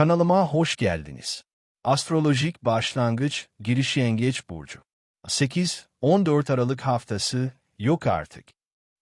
Kanalıma hoş geldiniz. Astrolojik başlangıç giriş yengeç burcu. 8-14 Aralık haftası yok artık.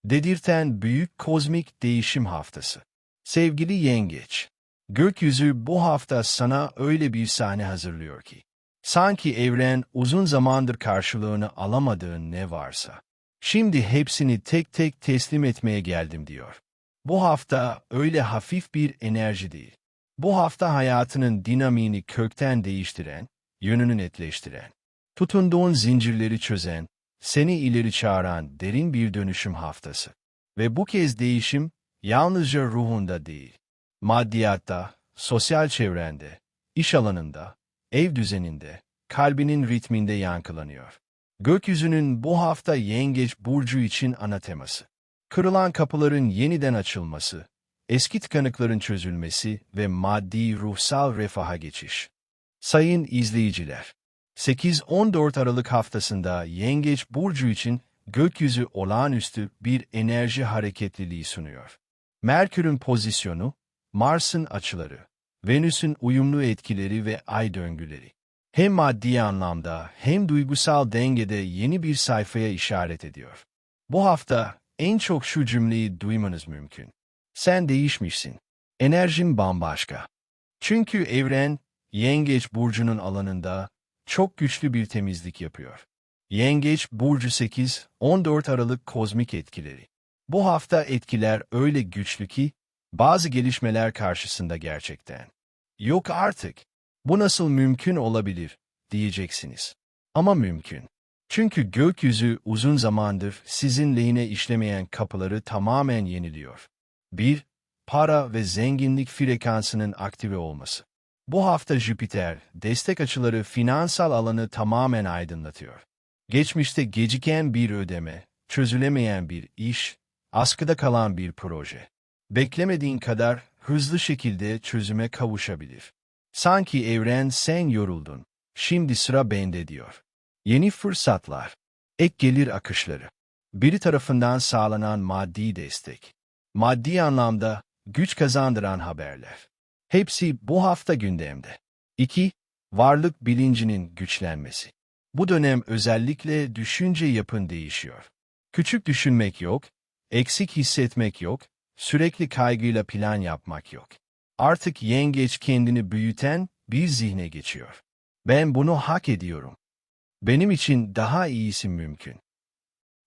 Dedirten büyük kozmik değişim haftası. Sevgili yengeç, gökyüzü bu hafta sana öyle bir sahne hazırlıyor ki, sanki evren uzun zamandır karşılığını alamadığın ne varsa, şimdi hepsini tek tek teslim etmeye geldim diyor. Bu hafta öyle hafif bir enerji değil. Bu hafta hayatının dinamiğini kökten değiştiren, yönünü netleştiren, tutunduğun zincirleri çözen, seni ileri çağıran derin bir dönüşüm haftası. Ve bu kez değişim yalnızca ruhunda değil, maddiyatta, sosyal çevrende, iş alanında, ev düzeninde, kalbinin ritminde yankılanıyor. Gökyüzünün bu hafta yengeç burcu için ana teması. Kırılan kapıların yeniden açılması, eski tıkanıkların çözülmesi ve maddi ruhsal refaha geçiş. Sayın izleyiciler, 8-14 Aralık haftasında Yengeç Burcu için gökyüzü olağanüstü bir enerji hareketliliği sunuyor. Merkür'ün pozisyonu, Mars'ın açıları, Venüs'ün uyumlu etkileri ve ay döngüleri. Hem maddi anlamda hem duygusal dengede yeni bir sayfaya işaret ediyor. Bu hafta en çok şu cümleyi duymanız mümkün. Sen değişmişsin. Enerjin bambaşka. Çünkü evren, Yengeç Burcu'nun alanında çok güçlü bir temizlik yapıyor. Yengeç Burcu 8-14 Aralık kozmik etkileri. Bu hafta etkiler öyle güçlü ki, bazı gelişmeler karşısında gerçekten. Yok artık. Bu nasıl mümkün olabilir, diyeceksiniz. Ama mümkün. Çünkü gökyüzü uzun zamandır sizin lehine işlemeyen kapıları tamamen yeniliyor. 1. Para ve zenginlik frekansının aktive olması. Bu hafta Jüpiter, destek açıları finansal alanı tamamen aydınlatıyor. Geçmişte geciken bir ödeme, çözülemeyen bir iş, askıda kalan bir proje. Beklemediğin kadar hızlı şekilde çözüme kavuşabilir. Sanki evren sen yoruldun, şimdi sıra bende diyor. Yeni fırsatlar, ek gelir akışları, biri tarafından sağlanan maddi destek, maddi anlamda güç kazandıran haberler. Hepsi bu hafta gündemde. 2. Varlık bilincinin güçlenmesi. Bu dönem özellikle düşünce yapın değişiyor. Küçük düşünmek yok, eksik hissetmek yok, sürekli kaygıyla plan yapmak yok. Artık yengeç kendini büyüten bir zihne geçiyor. Ben bunu hak ediyorum. Benim için daha iyisi mümkün.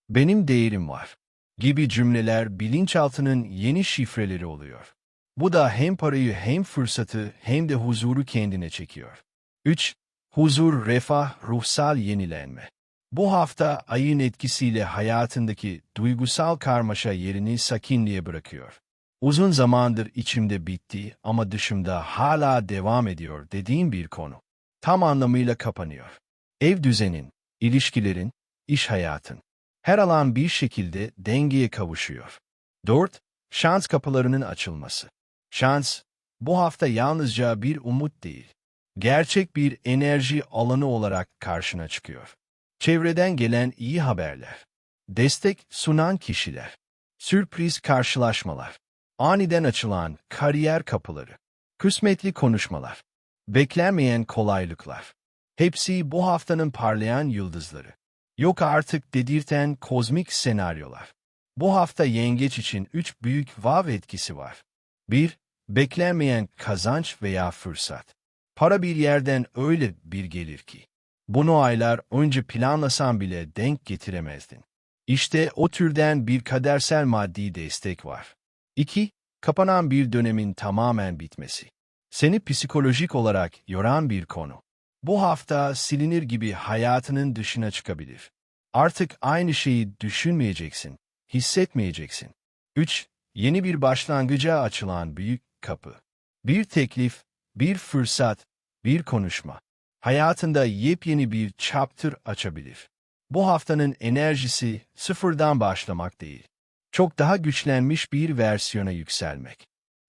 Benim değerim var gibi cümleler bilinçaltının yeni şifreleri oluyor. Bu da hem parayı hem fırsatı hem de huzuru kendine çekiyor. 3. Huzur, refah, ruhsal yenilenme. Bu hafta ayın etkisiyle hayatındaki duygusal karmaşa yerini sakinliğe bırakıyor. Uzun zamandır içimde bitti ama dışımda hala devam ediyor dediğim bir konu. Tam anlamıyla kapanıyor. Ev düzenin, ilişkilerin, iş hayatın. Her alan bir şekilde dengeye kavuşuyor. 4. Şans kapılarının açılması. Şans, bu hafta yalnızca bir umut değil, gerçek bir enerji alanı olarak karşına çıkıyor. Çevreden gelen iyi haberler, destek sunan kişiler, sürpriz karşılaşmalar, aniden açılan kariyer kapıları, kısmetli konuşmalar, beklenmeyen kolaylıklar. Hepsi bu haftanın parlayan yıldızları. Yok artık dedirten kozmik senaryolar. Bu hafta yengeç için üç büyük vav etkisi var. 1. Beklenmeyen kazanç veya fırsat. Para bir yerden öyle bir gelir ki. Bunu aylar önce planlasan bile denk getiremezdin. İşte o türden bir kadersel maddi destek var. 2. Kapanan bir dönemin tamamen bitmesi. Seni psikolojik olarak yoran bir konu. Bu hafta silinir gibi hayatının dışına çıkabilir. Artık aynı şeyi düşünmeyeceksin, hissetmeyeceksin. 3. Yeni bir başlangıca açılan büyük kapı. Bir teklif, bir fırsat, bir konuşma. Hayatında yepyeni bir chapter açabilir. Bu haftanın enerjisi sıfırdan başlamak değil. Çok daha güçlenmiş bir versiyona yükselmek.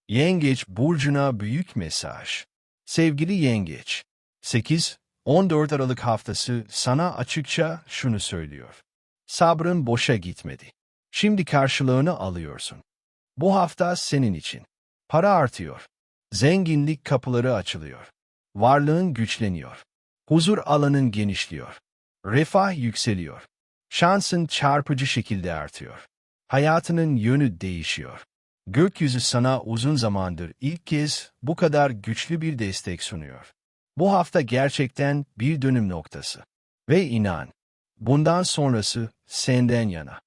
Yengeç Burcu'na büyük mesaj. Sevgili Yengeç, 8-14 Aralık haftası sana açıkça şunu söylüyor. Sabrın boşa gitmedi. Şimdi karşılığını alıyorsun. Bu hafta senin için. Para artıyor. Zenginlik kapıları açılıyor. Varlığın güçleniyor. Huzur alanın genişliyor. Refah yükseliyor. Şansın çarpıcı şekilde artıyor. Hayatının yönü değişiyor. Gökyüzü sana uzun zamandır ilk kez bu kadar güçlü bir destek sunuyor. Bu hafta gerçekten bir dönüm noktası. Ve inan, bundan sonrası senden yana.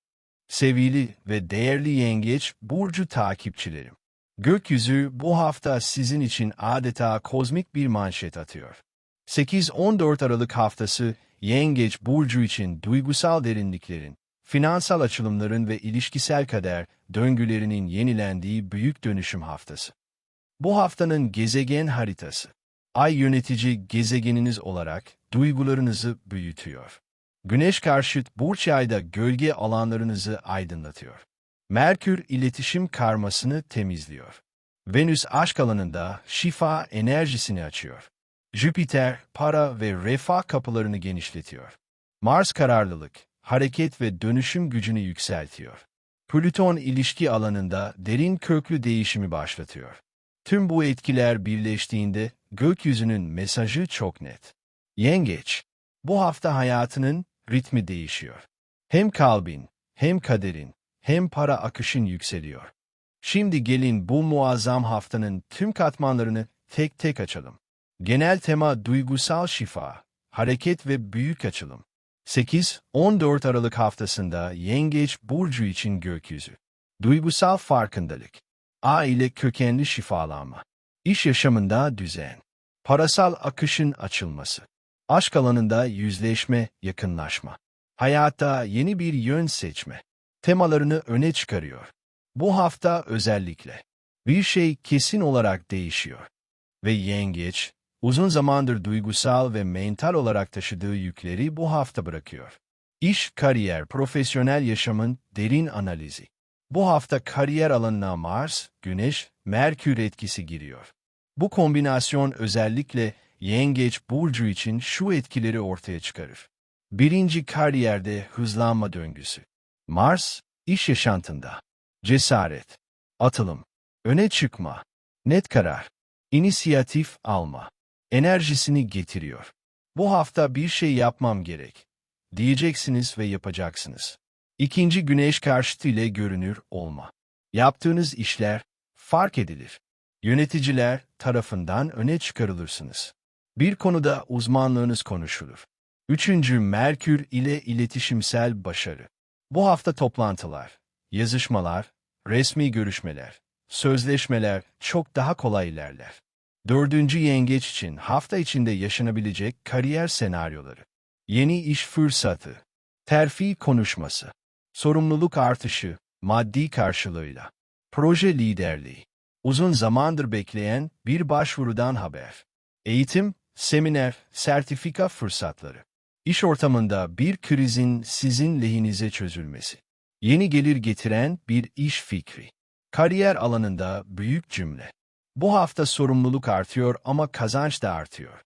Sevgili ve değerli yengeç burcu takipçilerim. Gökyüzü bu hafta sizin için adeta kozmik bir manşet atıyor. 8-14 Aralık haftası Yengeç burcu için duygusal derinliklerin, finansal açılımların ve ilişkisel kader döngülerinin yenilendiği büyük dönüşüm haftası. Bu haftanın gezegen haritası, ay yönetici gezegeniniz olarak duygularınızı büyütüyor. Güneş karşıt burç ayda gölge alanlarınızı aydınlatıyor. Merkür iletişim karmasını temizliyor. Venüs aşk alanında şifa enerjisini açıyor. Jüpiter para ve refah kapılarını genişletiyor. Mars kararlılık, hareket ve dönüşüm gücünü yükseltiyor. Plüton ilişki alanında derin köklü değişimi başlatıyor. Tüm bu etkiler birleştiğinde gökyüzünün mesajı çok net. Yengeç, bu hafta hayatının ritmi değişiyor. Hem kalbin, hem kaderin, hem para akışın yükseliyor. Şimdi gelin bu muazzam haftanın tüm katmanlarını tek tek açalım. Genel tema duygusal şifa, hareket ve büyük açılım. 8-14 Aralık haftasında Yengeç Burcu için gökyüzü. Duygusal farkındalık. Aile kökenli şifalanma. İş yaşamında düzen. Parasal akışın açılması. Aşk alanında yüzleşme, yakınlaşma. Hayatta yeni bir yön seçme. Temalarını öne çıkarıyor. Bu hafta özellikle. Bir şey kesin olarak değişiyor. Ve yengeç, uzun zamandır duygusal ve mental olarak taşıdığı yükleri bu hafta bırakıyor. İş, kariyer, profesyonel yaşamın derin analizi. Bu hafta kariyer alanına Mars, Güneş, Merkür etkisi giriyor. Bu kombinasyon özellikle Yengeç Burcu için şu etkileri ortaya çıkarır. Birinci kariyerde hızlanma döngüsü. Mars, iş yaşantında. Cesaret, atılım, öne çıkma, net karar, inisiyatif alma enerjisini getiriyor. Bu hafta bir şey yapmam gerek. Diyeceksiniz ve yapacaksınız. İkinci güneş karşıtı ile görünür olma. Yaptığınız işler fark edilir. Yöneticiler tarafından öne çıkarılırsınız. Bir konuda uzmanlığınız konuşulur. Üçüncü Merkür ile iletişimsel başarı. Bu hafta toplantılar, yazışmalar, resmi görüşmeler, sözleşmeler çok daha kolay ilerler. Dördüncü yengeç için hafta içinde yaşanabilecek kariyer senaryoları. Yeni iş fırsatı, terfi konuşması, sorumluluk artışı, maddi karşılığıyla, proje liderliği, uzun zamandır bekleyen bir başvurudan haber, eğitim, seminer, sertifika fırsatları, iş ortamında bir krizin sizin lehinize çözülmesi, yeni gelir getiren bir iş fikri, kariyer alanında büyük cümle, bu hafta sorumluluk artıyor ama kazanç da artıyor.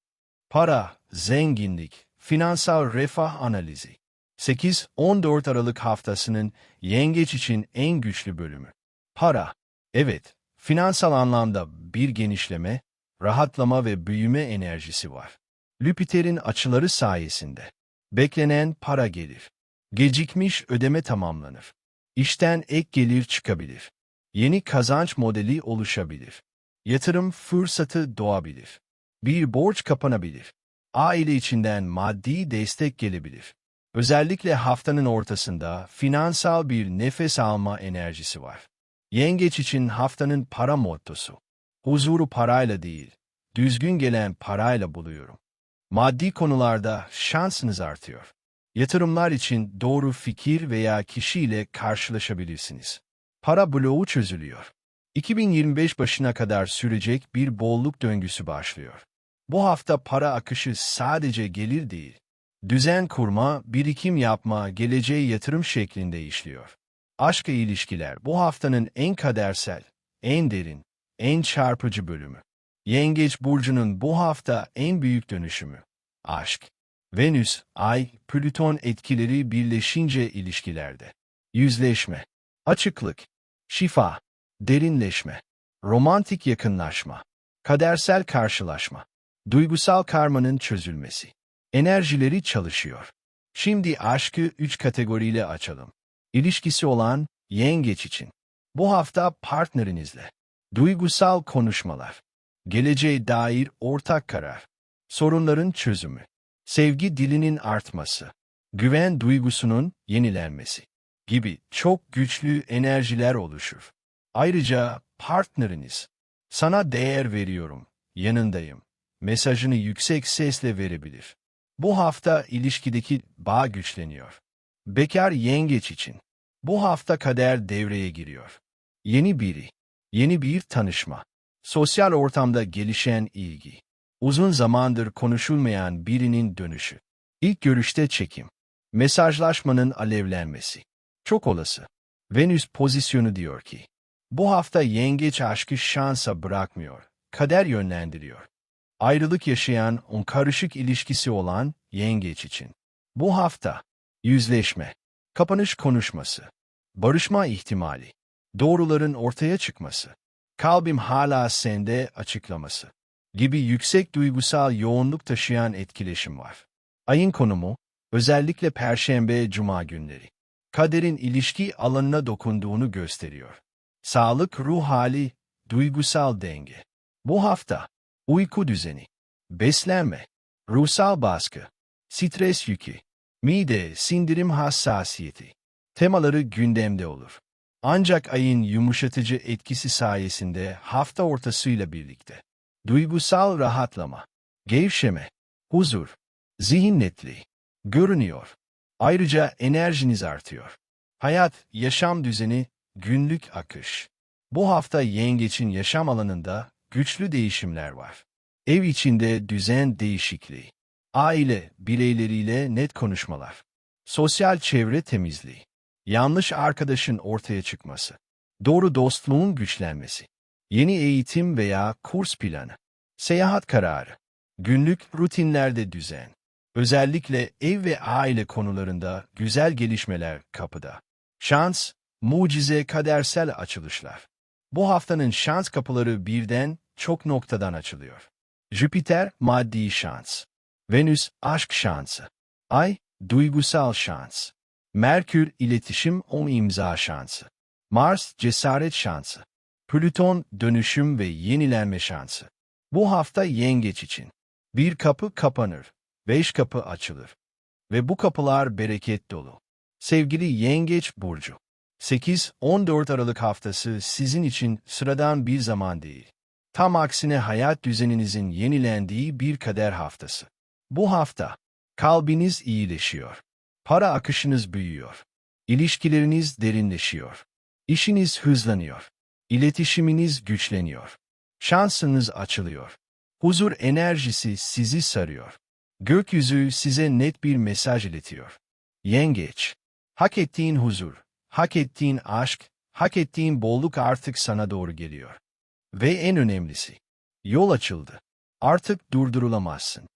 Para, zenginlik, finansal refah analizi. 8-14 Aralık haftasının yengeç için en güçlü bölümü. Para. Evet, finansal anlamda bir genişleme, rahatlama ve büyüme enerjisi var. Lüpiter'in açıları sayesinde. Beklenen para gelir. Gecikmiş ödeme tamamlanır. İşten ek gelir çıkabilir. Yeni kazanç modeli oluşabilir. Yatırım fırsatı doğabilir. Bir borç kapanabilir. Aile içinden maddi destek gelebilir. Özellikle haftanın ortasında finansal bir nefes alma enerjisi var. Yengeç için haftanın para mottosu. Huzuru parayla değil, düzgün gelen parayla buluyorum. Maddi konularda şansınız artıyor. Yatırımlar için doğru fikir veya kişiyle karşılaşabilirsiniz. Para bloğu çözülüyor. 2025 başına kadar sürecek bir bolluk döngüsü başlıyor. Bu hafta para akışı sadece gelir değil, düzen kurma, birikim yapma, geleceğe yatırım şeklinde işliyor. Aşk ilişkiler bu haftanın en kadersel, en derin, en çarpıcı bölümü. Yengeç burcunun bu hafta en büyük dönüşümü. Aşk. Venüs, Ay, Plüton etkileri birleşince ilişkilerde. Yüzleşme, açıklık, şifa, derinleşme, romantik yakınlaşma, Kadersel karşılaşma. Duygusal karmanın çözülmesi. Enerjileri çalışıyor. Şimdi aşkı üç kategoriyle açalım. İlişkisi olan yengeç için. Bu hafta partnerinizle. Duygusal konuşmalar. Geleceğe dair ortak karar. Sorunların çözümü. Sevgi dilinin artması. Güven duygusunun yenilenmesi. Gibi çok güçlü enerjiler oluşur. Ayrıca partneriniz. Sana değer veriyorum, yanındayım. Mesajını yüksek sesle verebilir. Bu hafta ilişkideki bağ güçleniyor. Bekar yengeç için. Bu hafta kader devreye giriyor. Yeni biri, yeni bir tanışma. Sosyal ortamda gelişen ilgi. Uzun zamandır konuşulmayan birinin dönüşü. İlk görüşte çekim. Mesajlaşmanın alevlenmesi. Çok olası. Venüs pozisyonu diyor ki, bu hafta yengeç aşkı şansa bırakmıyor, kader yönlendiriyor. Ayrılık yaşayan, on karışık ilişkisi olan yengeç için. Bu hafta, yüzleşme, kapanış konuşması, barışma ihtimali, doğruların ortaya çıkması, kalbim hala sende açıklaması gibi yüksek duygusal yoğunluk taşıyan etkileşim var. Ayın konumu, özellikle Perşembe Cuma günleri, kaderin ilişki alanına dokunduğunu gösteriyor. Sağlık, ruh hali, duygusal denge. Bu hafta, uyku düzeni, beslenme, ruhsal baskı, stres yükü, mide, sindirim hassasiyeti, temaları gündemde olur. Ancak ayın yumuşatıcı etkisi sayesinde hafta ortasıyla birlikte, duygusal rahatlama, gevşeme, huzur, zihin netliği. Görünüyor. Ayrıca enerjiniz artıyor. Hayat, yaşam düzeni, günlük akış. Bu hafta yengeçin yaşam alanında güçlü değişimler var. Ev içinde düzen değişikliği. Aile, bireyleriyle net konuşmalar. Sosyal çevre temizliği. Yanlış arkadaşın ortaya çıkması. Doğru dostluğun güçlenmesi. Yeni eğitim veya kurs planı. Seyahat kararı. Günlük rutinlerde düzen. Özellikle ev ve aile konularında güzel gelişmeler kapıda. Şans, mucize kadersel açılışlar. Bu haftanın şans kapıları birden çok noktadan açılıyor. Jüpiter maddi şans. Venüs aşk şansı. Ay duygusal şans. Merkür iletişim o imza şansı. Mars cesaret şansı. Plüton dönüşüm ve yenilenme şansı. Bu hafta yengeç için. Bir kapı kapanır, beş kapı açılır. Ve bu kapılar bereket dolu. Sevgili Yengeç Burcu. 8-14 Aralık haftası sizin için sıradan bir zaman değil. Tam aksine hayat düzeninizin yenilendiği bir kader haftası. Bu hafta, kalbiniz iyileşiyor. Para akışınız büyüyor. İlişkileriniz derinleşiyor. İşiniz hızlanıyor. İletişiminiz güçleniyor. Şansınız açılıyor. Huzur enerjisi sizi sarıyor. Gökyüzü size net bir mesaj iletiyor. Yengeç, hak ettiğin huzur, hak ettiğin aşk, hak ettiğin bolluk artık sana doğru geliyor. Ve en önemlisi, yol açıldı. Artık durdurulamazsın.